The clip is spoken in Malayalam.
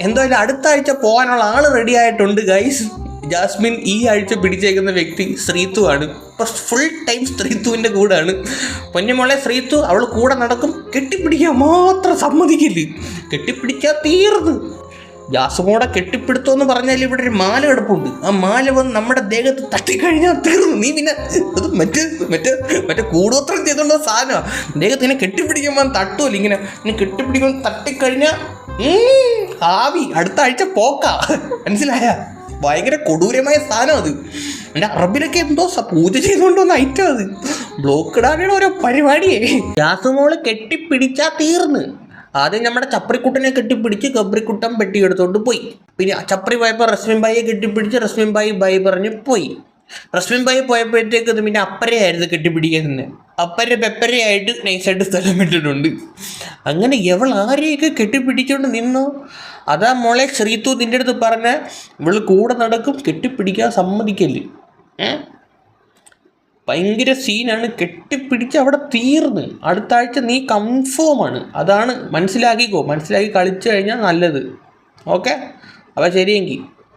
എന്തായാലും അടുത്ത ആഴ്ച പോകാനുള്ള ആൾ റെഡി ആയിട്ടുണ്ട് ഗൈസ് ജാസ്മിൻ ഈ ആഴ്ച പിടിച്ചേക്കുന്ന വ്യക്തി ശ്രീതു ആണ്. ഇപ്പം ഫുൾ ടൈം ശ്രീതുവിന്റെ കൂടെയാണ് പൊന്നുമോളെ ശ്രീതു അവൾ കൂടെ നടക്കും. കെട്ടിപ്പിടിക്കാൻ മാത്രം സമ്മതിക്കില്ല? കെട്ടിപ്പിടിക്കാൻ തീർന്ന്. ജാസുമോടെ കെട്ടിപ്പിടുത്തോ എന്ന് പറഞ്ഞാൽ ഇവിടെ ഒരു മാല കിടപ്പുണ്ട് ആ മാല വന്ന് നമ്മുടെ ദേഹത്ത് തട്ടിക്കഴിഞ്ഞാൽ തീർന്നു നീ പിന്നെ അത് മറ്റേ മറ്റേ മറ്റേ കൂടോത്രം ചെയ്തുകൊണ്ട സാധനമാണ് ദേഹത്ത് ഇങ്ങനെ കെട്ടിപ്പിടിക്കുമ്പോൾ തട്ടുമല്ലോ ഇങ്ങനെ. ഇങ്ങനെ കെട്ടിപ്പിടിക്കുമ്പോൾ തട്ടിക്കഴിഞ്ഞാൽ ആവി. അടുത്ത ആഴ്ച പോക്ക. മനസ്സിലായ? ഭയങ്കര കൊടൂരമായ സാധനം അത്. എന്റെ അറബിലൊക്കെ എന്തോ പൂജ ചെയ്തുകൊണ്ടൊന്ന് ഐറ്റം അത്. ബ്ലോക്ക് ഇടാനുള്ള ഓരോ പരിപാടിയെ. ഗ്യാസ് മോൾ കെട്ടിപ്പിടിച്ചാൽ തീർന്ന്. ആദ്യം നമ്മുടെ ചപ്രിക്കുട്ടനെ കെട്ടിപ്പിടിച്ച് ഗബ്രിക്കുട്ടൻ പെട്ടി എടുത്തോണ്ട് പോയി. പിന്നെ ചപ്രി പോയപ്പോൾ റസ്മിൻ ബായിയെ കെട്ടിപ്പിടിച്ച് റസ്മിൻ ബായി ബായി പറഞ്ഞ് പോയി. റസ്മിൻ ബായി പോയപ്പോഴത്തേക്ക് ഇത് പിന്നെ അപ്പരയായിരുന്നു കെട്ടിപ്പിടിക്കുന്നത് അപ്പര പെപ്പരയായിട്ട് നൈസായിട്ട് സ്ഥലം വിട്ടിട്ടുണ്ട് അങ്ങനെ എവൾ ആരെയൊക്കെ കെട്ടിപ്പിടിച്ചോണ്ട് നിന്നു? അതാ മോളെ ശ്രീത്തു നിന്റെ അടുത്ത് പറഞ്ഞ ഇവൾ കൂടെ നടക്കും കെട്ടിപ്പിടിക്കാൻ സമ്മതിക്കൽ. ഏ? ഭയങ്കര സീനാണ് കെട്ടിപ്പിടിച്ച് അവിടെ തീർന്ന്. അടുത്ത ആഴ്ച നീ കൺഫേം ആണ്. അതാണ് മനസ്സിലാക്കിക്കോ. മനസ്സിലാക്കി കളിച്ചു കഴിഞ്ഞാൽ നല്ലത്. ഓക്കെ അപ്പോൾ ശരിയെങ്കിൽ